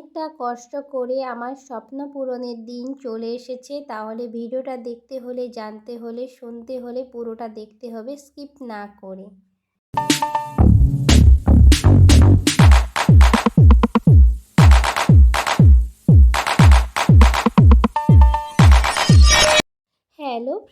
অনেকটা কষ্ট করে আমার স্বপ্ন পূরণের দিন চলে এসেছে। তাহলে ভিডিওটা দেখতে হলে, জানতে হলে, শুনতে হলে পুরোটা দেখতে হবে। স্কিপ না করে।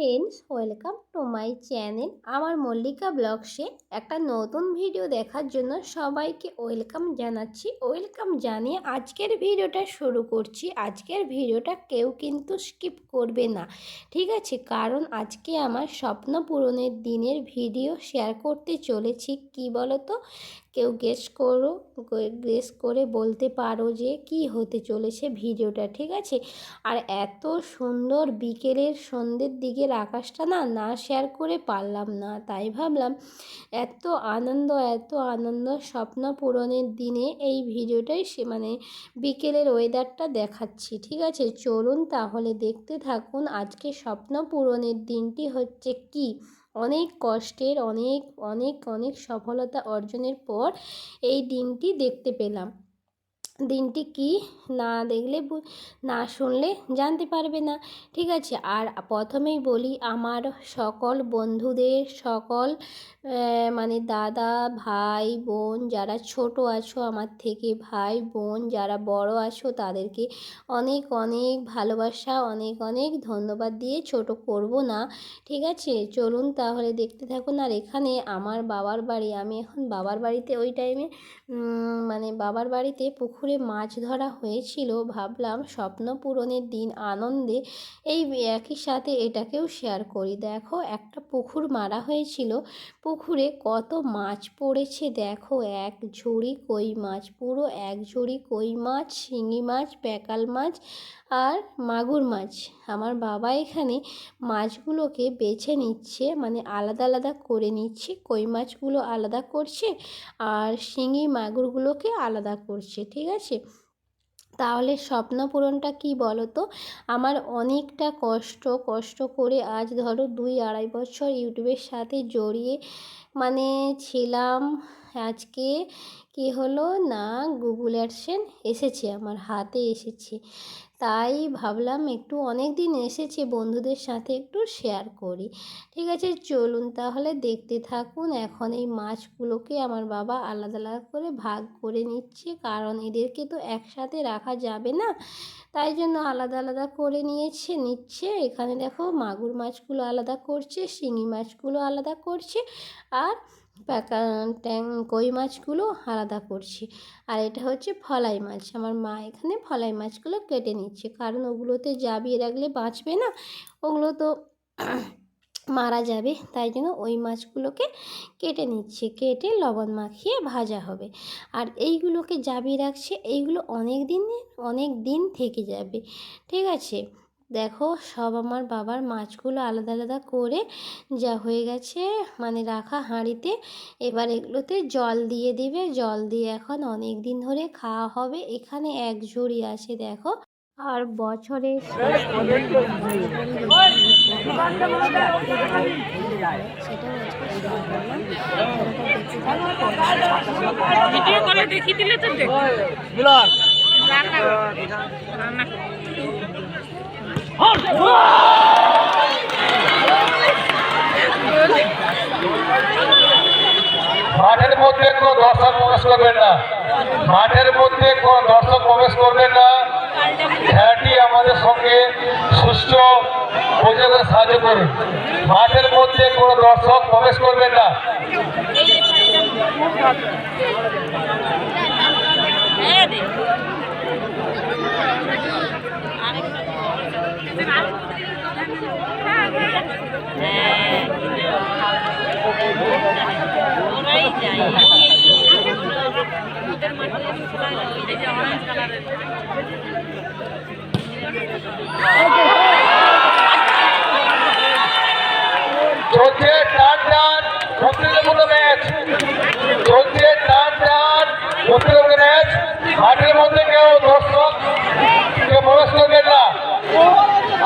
Friends welcome to my channel আমার মল্লিকা ব্লগসে একটা নতুন ভিডিও দেখার জন্য সবাইকে ওয়েলকাম জানাচ্ছি। ওয়েলকাম জানিয়ে আজকের ভিডিওটা শুরু করছি। আজকের ভিডিওটা কেউ কিন্তু স্কিপ করবে না। ঠিক আছে, কারণ আজকে আমার স্বপ্ন পূরণের দিনের ভিডিও শেয়ার করতে চলেছি। কি বলো তো কেউ গেস করো গেস করে বলতে পারো যে কি হতে চলেছে ভিডিওটা, ঠিক আছে? আর এত সুন্দর বিকেলের সন্ধ্যের দিকের আকাশটা না না শেয়ার করে পারলাম না। তাই ভাবলাম, এত আনন্দ এত আনন্দ স্বপ্ন পূরণের দিনে এই ভিডিওটাই সে মানে বিকেলের ওয়েদারটা দেখাচ্ছি, ঠিক আছে? চলুন তাহলে দেখতে থাকুন আজকে স্বপ্ন পূরণের দিনটি হচ্ছে কি? অনেক কষ্টের অনেক অনেক অনেক সফলতা অর্জনের পর এই দিনটি দেখতে পেলাম। দিনটি কি না দেখলে না শুনলে জানতে পারবে না। ঠিক আছে, আর প্রথমেই বলি, আমার সকল বন্ধুদের, সকল মানে দাদা, ভাই, বোন যারা ছোট আছো, আমার থেকে ভাই, বোন যারা বড় আছো, তাদেরকে অনেক অনেক ভালোবাসা, অনেক অনেক ধন্যবাদ দিয়ে ছোট করব না। ঠিক আছে, চলুন তাহলে দেখতে থাকুন। আর এখানে আমার বাবার বাড়ি, আমি এখন বাবার বাড়িতে ওই টাইমে মানে বাবার বাড়িতে পুকুরে মাছ ধরা হয়েছিল, ভাবলাম স্বপ্ন পূরণের দিন আনন্দে এই একই সাথে এটাকেও শেয়ার করি। দেখো, একটা পুকুর মারা হয়েছিল। পুকুরে কত মাছ পড়েছে দেখো, এক ঝুড়ি কই মাছ, পুরো এক ঝুড়ি কই মাছ, শিঙি মাছ প্যাকাল মাছ আর মাগুর মাছ। আমার বাবা এখানে মাছগুলোকে বেছে নিচ্ছে মানে আলাদা আলাদা করে নিচ্ছে, কই মাছগুলো আলাদা করছে আর শিঙি মাগুরগুলোকে আলাদা করছে, ঠিক আছে? তাহলে স্বপ্ন পূরণটা কী বলো তো আমার অনেকটা কষ্ট কষ্ট করে আজ ধরো দুই আড়াই বছর ইউটিউবের সাথে জড়িয়ে মানে ছিলাম, আজকে কি হলো? না, গুগল অ্যাডসেন এসেছে, আমার হাতে এসেছে। তাই ভাবলাম একটু অনেক দিন এসেছে বন্ধুদের সাথে একটু শেয়ার করি। ঠিক আছে, চলুন তাহলে দেখতে থাকুন। এখন এই মাছগুলোকে আমার বাবা আলাদা আলাদা করে ভাগ করে নিচ্ছে। কারণ এদেরকে তো একসাথে রাখা যাবে না। তাই জন্য আলাদা আলাদা করে নিয়েছে, নিচ্ছে। এখানে দেখো মাগুর মাছগুলো আলাদা করছে, শিঙি মাছগুলো আলাদা করছে। আর ট্যাং কই মাছগুলো আলাদা করছি। আর এটা হচ্ছে ফলাই মাছ। আমার মা এখানে ফলাই মাছগুলো কেটে নিচ্ছে। কারণ ওগুলোতে জাবিয়ে রাখলে বাঁচবে না, ওগুলো তো মারা যাবে। তাই জন্য ওই মাছগুলোকে কেটে নিচ্ছে। কেটে লবণ মাখিয়ে ভাজা হবে। আর এইগুলোকে জাবিয়ে রাখছে, এইগুলো অনেক দিন অনেক দিন থেকে যাবে। ঠিক আছে? দেখো সব আমার বাবার মাছগুলো আলাদা আলাদা করে যা হয়ে গেছে মানে রাখা হাঁড়িতে। এবার এগুলোতে জল দিয়ে দিবে। জল দিয়ে এখন অনেক দিন ধরে খাওয়া হবে। এখানে এক ঝুড়ি আছে দেখো। আর বছরে ভিডিও কলে দেখিয়ে দিলে তো দেখ। রান্না। রান্না। মাঠের মধ্যে কোনো দর্শক প্রবেশ করবেন না মাঠের মধ্যে কোনো দর্শক প্রবেশ করবেন না খেলাটি আমাদের সঙ্গে সুস্থ বোঝাতে সাহায্য করুন মাঠের মধ্যে কোনো দর্শক প্রবেশ করবেন না হ্যাঁ দে ওরাই যায় ওদের মাঠে এই যে অরেঞ্জ কালারের চলছে টান টান প্রতিযোগিতা ম্যাচ। চলছে টান টান প্রতিযোগিতা ম্যাচ। মাঠের মধ্যে কেউ দর্শক প্রবেশ করবেন না।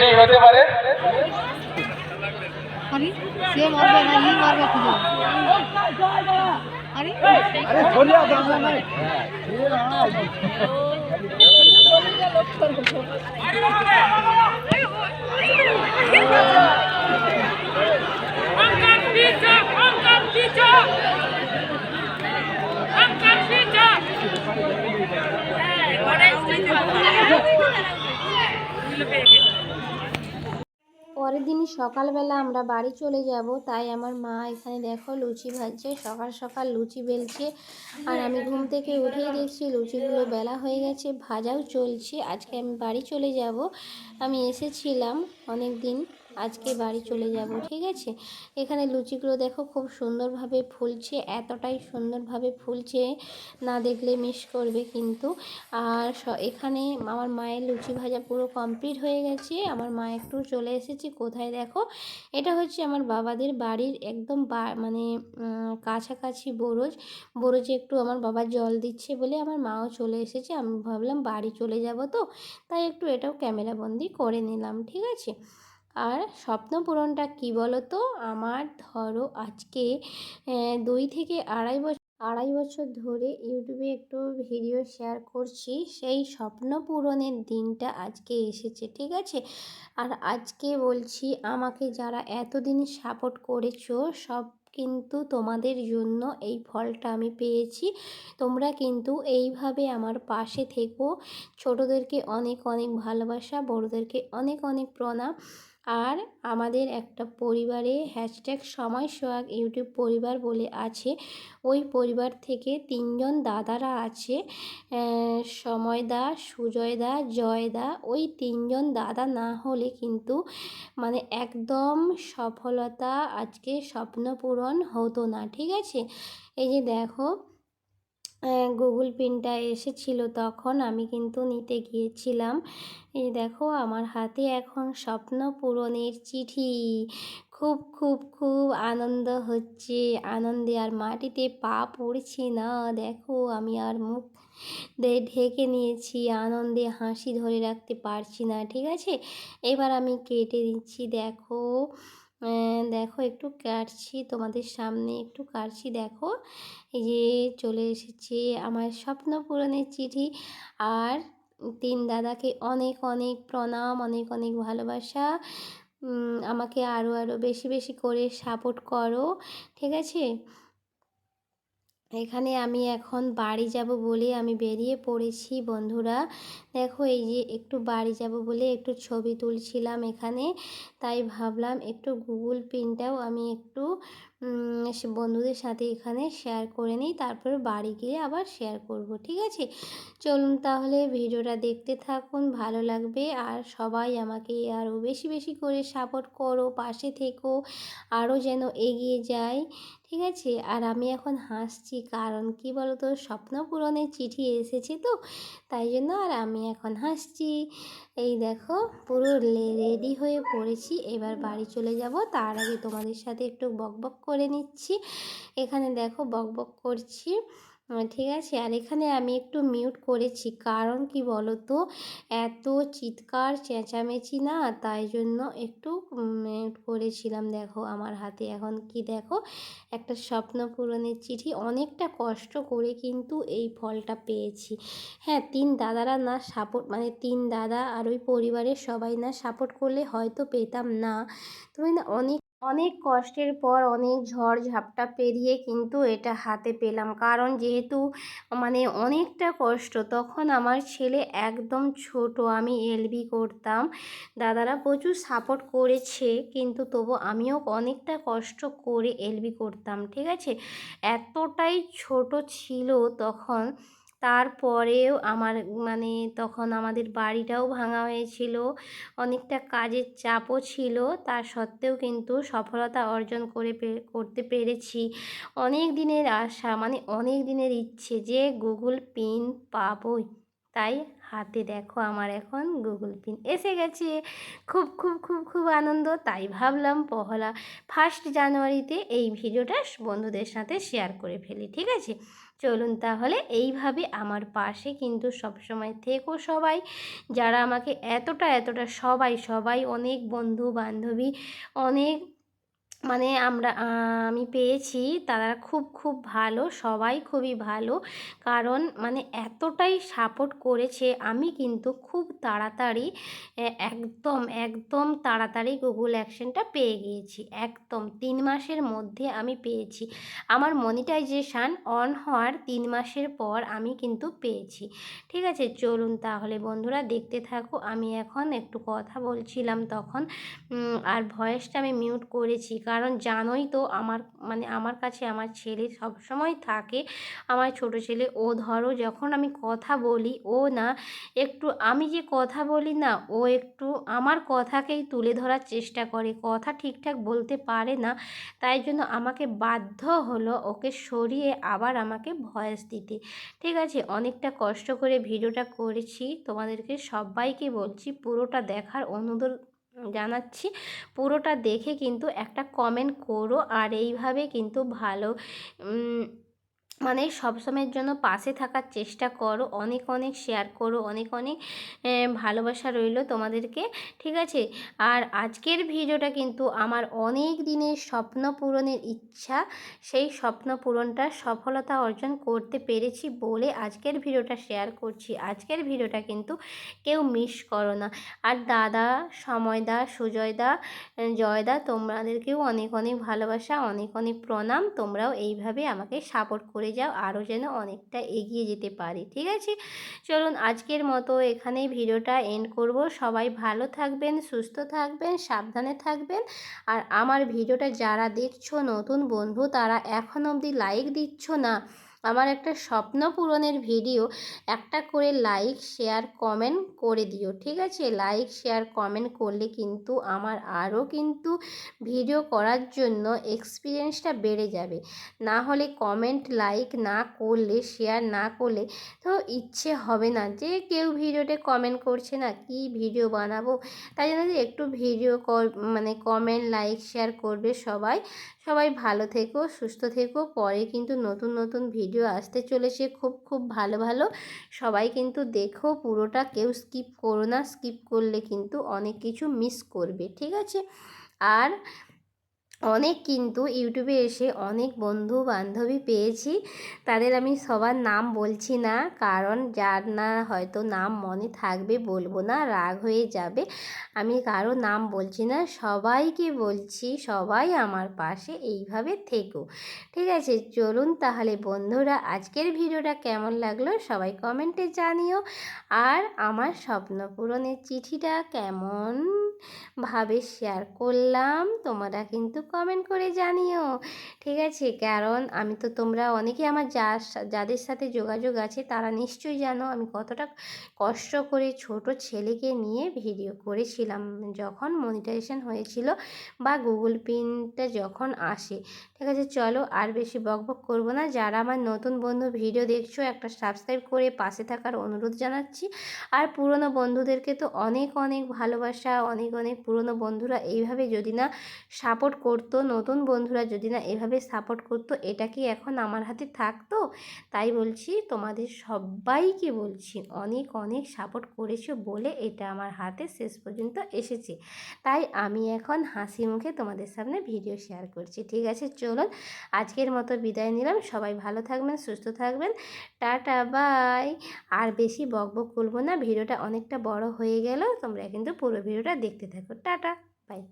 কে হতে পারে আরে সে মারবে না ই মারবে খুঁজে আরে Angkat bijak, angkat bijak. Angkat bijak. পরের দিন সকালবেলা আমরা বাড়ি চলে যাব, তাই আমার মা এখানে দেখো লুচি ভাজছে, সকাল সকাল লুচি বেলছে। আর আমি ঘুম থেকে উঠেই দেখছি লুচিগুলো বেলা হয়ে গেছে, ভাজাও চলছে, আজকে আমি বাড়ি চলে যাব। আমি এসেছিলাম অনেক দিন আজকে বাড়ি চলে যাব, ঠিক আছে? এখানে লুচিগুলো দেখো খুব সুন্দরভাবে ফুলছে, এতটাই সুন্দরভাবে ফুলছে, না দেখলে মিস করবে কিন্তু। আর এখানে আমার মায়ের লুচি ভাজা পুরো কমপ্লিট হয়ে গেছে, আমার মা একটু চলে এসেছে, কোথায় দেখো? এটা হচ্ছে আমার বাবাদের বাড়ির একদম মানে কাছাকাছি বরজ। বরজে একটু আমার বাবা জল দিচ্ছে বলে আমার মাও চলে এসেছে, আমি ভাবলাম বাড়ি চলে যাব তো, তাই একটু এটাও ক্যামেরাবন্দি করে নিলাম, ঠিক আছে? আর স্বপ্ন পূরণটা কী বলো তো আমার ধরো আজকে দুই থেকে আড়াই বছর আড়াই বছর ধরে ইউটিউবে একটু ভিডিও শেয়ার করছি। সেই স্বপ্ন পূরণের দিনটা আজকে এসেছে, ঠিক আছে? আর আজকে বলছি, আমাকে যারা এতদিন সাপোর্ট করেছ, সব কিন্তু তোমাদের জন্য এই ফলটা আমি পেয়েছি। তোমরা কিন্তু এইভাবে আমার পাশে থেকো। ছোটোদেরকে অনেক অনেক ভালোবাসা, বড়োদেরকে অনেক অনেক প্রণাম। আর আমাদের একটা পরিবারে হ্যাশট্যাগ সময় সোহাগ ইউটিউব পরিবার বলে আছে। ওই পরিবার থেকে তিনজন দাদারা আছে আহ, সময়দা সুজয়দা জয়দা। ওই তিনজন দাদা না হলে কিন্তু মানে একদম সফলতা আজকে স্বপ্ন পূরণ হতো না ঠিক আছে? এই যে দেখো গুগল পিনটা এসেছিল, তখন আমি কিন্তু নিতে গিয়েছিলাম। এই দেখো, আমার হাতে এখন স্বপ্ন পূরণের চিঠি। খুব খুব খুব আনন্দ হচ্ছে। আনন্দে আর মাটিতে পা পড়ছে না। দেখো, আমি আর মুখ ঢেকে নিয়েছি। আনন্দে হাসি ধরে রাখতে পারছি না, ঠিক আছে? এবার আমি কেটে দিচ্ছি দেখো। দেখো একটু কাটছি তোমাদের সামনে, একটু কাটছি দেখো। এই যে চলে এসেছে আমার স্বপ্ন পূরণের চিঠি। আর তিন দাদাকে অনেক অনেক প্রণাম, অনেক অনেক ভালোবাসা। আমাকে আরও আরও বেশি বেশি করে সাপোর্ট করো, ঠিক আছে? এখানে আমি এখন বাড়ি যাব বলে আমি বেরিয়ে পড়েছি, বন্ধুরা। দেখো এই যে একটু বাড়ি যাব বলে একটু ছবি তুলছিলাম এখানে, তাই ভাবলাম একটু গুগল পিনটাও আমি একটু বন্ধুদের সাথে এখানে শেয়ার করে নিই, তারপর বাড়ি গিয়ে আবার শেয়ার করব, ঠিক আছে? চলুন তাহলে ভিডিওটা দেখতে থাকুন, ভালো লাগবে। আর সবাই আমাকে আরও বেশি বেশি করে সাপোর্ট করো, পাশে থেকো, আরও যেন এগিয়ে যায় ঠিক আছে? আর আমি এখন হাসছি, কারণ কি বলতো, স্বপ্ন পূরণের চিঠি এসেছে তো, তাই জন্য আর আমি এখন হাসছি। এই দেখো, পুরো রেডি হয়ে পড়েছি, এবার বাড়ি চলে যাব। তার আগে তোমাদের সাথে একটু বকবক করে নিচ্ছি। এখানে দেখো বকবক করছি। ঠিক আছে। আর এখানে আমি একটু মিউট করেছি। কারণ কি বলো তো এত চিৎকার, চেঁচামেচি না? তাই জন্য একটু মিউট করেছিলাম। দেখো, আমার হাতে। এখন কি দেখো? একটা স্বপ্ন পূরণের চিঠি। অনেকটা কষ্ট করে কিন্তু এই ফলটা পেয়েছি। হ্যাঁ তিন দাদারা না সাপোর্ট মানে তিন দাদা আর ওই পরিবারের সবাই না সাপোর্ট করলে হয়তো পেতাম না। তুমি না অনেক অনেক কষ্টের পর অনেক ঝড় ঝাপটা পেরিয়ে কিন্তু এটা হাতে পেলাম। কারণ যেহেতু মানে অনেকটা কষ্ট, তখন আমার ছেলে একদম ছোট, আমি এলবি করতাম। দাদারা প্রচুর সাপোর্ট করেছে, কিন্তু তবু আমিও অনেকটা কষ্ট করে এলবি করতাম, ঠিক আছে? এতটাই ছোট ছিল তখন তারপরেও আমার মানে তখন আমাদের বাড়িটাও ভাঙা হয়েছিল। অনেকটা কাজের চাপও ছিল। তা সত্ত্বেও কিন্তু সফলতা অর্জন করে করতে পেরেছি। অনেক দিনের আশা মানে অনেক দিনের ইচ্ছে যে গুগল পিন পাবই। তাই হাতে দেখো আমার এখন গুগল পিন। এসে গেছে। খুব খুব খুব খুব আনন্দ। তাই ভাবলাম পহলা ফার্স্ট জানুয়ারিতে এই ভিডিওটা বন্ধুদের সাথে শেয়ার করে ফেলি। ঠিক আছে? চলুন তাহলে এইভাবে আমার পাশে কিন্তু সবসময় থেকো সবাই। যারা আমাকে এতটা এতটা সবাই সবাই অনেক বন্ধু বান্ধবী অনেক মানে আমরা আমি পেয়েছি, তারা খুব খুব ভালো, সবাই খুবই ভালো। কারণ মানে এতটাই সাপোর্ট করেছে, আমি কিন্তু খুব তাড়াতাড়ি একদম একদম তাড়াতাড়ি গুগল অ্যাকশনটা পেয়ে গিয়েছি। একদম, তিন মাসের মধ্যে আমি পেয়েছি। আমার মনিটাইজেশান অন হওয়ার তিন মাসের পর আমি কিন্তু পেয়েছি। ঠিক আছে? চলুন তাহলে বন্ধুরা দেখতে থাকো, আমি এখন একটু কথা বলছিলাম তখন। আর ভয়েসটা আমি মিউট করেছি কারণ জানোই তো আমার মানে আমার কাছে আমার ছেলে সবসময় থাকে। আমার ছোট ছেলে, ও ধরো যখন আমি কথা বলি, ও না একটু আমি যে কথা বলি না, ও একটু আমার কথাকেই তুলে ধরার চেষ্টা করে। কথা ঠিকঠাক বলতে পারে না, তাই জন্য আমাকে বাধ্য হলো ওকে সরিয়ে আবার আমাকে ভয়েস দিতে। ঠিক আছে, অনেকটা কষ্ট করে ভিডিওটা করেছি। তোমাদেরকে সবাইকে বলছি পুরোটা দেখার অনুরোধ জানাচ্ছি পুরোটা দেখে কিন্তু একটা কমেন্ট করো আর এইভাবে কিন্তু ভালো মানে সবসময়ের জন্য পাশে থাকার চেষ্টা করো, অনেক অনেক শেয়ার করো, অনেক অনেক ভালোবাসা রইল তোমাদেরকে, ঠিক আছে? আর আজকের ভিডিওটা কিন্তু আমার অনেক দিনের স্বপ্ন পূরণের ইচ্ছা, সেই স্বপ্ন পূরণটা সফলতা অর্জন করতে পেরেছি বলে আজকের ভিডিওটা শেয়ার করছি। আজকের ভিডিওটা কিন্তু কেউ মিস করো না। আর দাদা, সময়দা, সুজয়দা জয়দা, তোমাদেরকেও অনেক অনেক ভালোবাসা, অনেক অনেক প্রণাম, তোমরাও এইভাবে আমাকে সাপোর্ট করে যাও, আরও যেন অনেকটা এগিয়ে যেতে পারি, ঠিক আছে? চলুন আজকের মতো এখানেই ভিডিওটা এন্ড করব। সবাই ভালো থাকবেন, সুস্থ থাকবেন, সাবধানে থাকবেন। আর আমার ভিডিওটা যারা দেখছ, নতুন বন্ধু, তারা এখন অবধি লাইক দিচ্ছ না। আমার একটা স্বপ্ন পূরণের ভিডিও, একটা করে লাইক শেয়ার কমেন্ট করে দিও, ঠিক আছে? লাইক শেয়ার কমেন্ট করলে কিন্তু আমার আরও কিন্তু ভিডিও করার জন্য এক্সপিরিয়েন্সটা বেড়ে যাবে। না হলে কমেন্ট লাইক না করলে শেয়ার না করলে তো ইচ্ছে হবে না যে কেউ ভিডিওতে কমেন্ট করছে না, কি ভিডিও বানাবো? তাই জন্য যে একটু ভিডিও মানে কমেন্ট লাইক শেয়ার করবে সবাই। সবাই ভালো থেকো, সুস্থ থেকো। পরে কিন্তু নতুন নতুন ভিডিও আসতে চলেছে খুব খুব ভালো ভালো। সবাই কিন্তু দেখো পুরোটা, কেউ স্কিপ করো না। স্কিপ করলে কিন্তু অনেক কিছু মিস করবে, ঠিক আছে? আর অনেক কিন্তু ইউটিউবে এসে অনেক বন্ধু বান্ধবী পেয়েছি। তাদের আমি সবার নাম বলছি না, কারণ যার না হয়তো নাম মনে থাকবে বলব না, রাগ হয়ে যাবে। আমি কারও নাম বলছি না, সবাইকে বলছি, সবাই আমার পাশে এইভাবে থেকো। ঠিক আছে, চলুন তাহলে বন্ধুরা, আজকের ভিডিওটা কেমন লাগল সবাই কমেন্টে জানিও। আর আমার স্বপ্ন পূরণের চিঠিটা কেমন ভাবে শেয়ার করলাম, তোমরা কিন্তু কমেন্ট করে জানিও। ঠিক আছে? কারণ আমি তো তোমরা অনেকে আমার যার যাদের সাথে যোগাযোগ আছে তারা নিশ্চয়ই জানো আমি কতটা কষ্ট করে ছোট ছেলেকে নিয়ে ভিডিও করেছিলাম। যখন মনিটাইজেশন হয়েছিল বা গুগল পিনটা যখন আসে। ঠিক আছে? চলো আর বেশি বকবক করব না। যারা আমার নতুন বন্ধু ভিডিও দেখছ একটা সাবস্ক্রাইব করে পাশে থাকার অনুরোধ জানাচ্ছি। আর পুরনো বন্ধুদেরকে তো অনেক অনেক ভালোবাসা, অনেক অনেক পুরনো বন্ধুরা এইভাবে যদি না সাপোর্ট করতো, নতুন বন্ধুরা যদি না এভাবে সাপোর্ট করতো, এটা কি এখন আমার হাতে থাকতো? তাই বলছি তোমাদের সবাইকে বলছি, অনেক অনেক সাপোর্ট করেছ বলে এটা আমার হাতে শেষ পর্যন্ত এসেছে। তাই আমি এখন হাসি মুখে তোমাদের সামনে ভিডিও শেয়ার করছি, ঠিক আছে? চলুন, আজকের মতো বিদায় নিলাম। সবাই ভালো থাকবেন, সুস্থ থাকবেন। টাটা বাই আর বেশি বকবক করব না, ভিডিওটা অনেকটা বড় হয়ে গেল, তোমরা কিন্তু পুরো ভিডিওটা দেখতে থাকো। Tata bye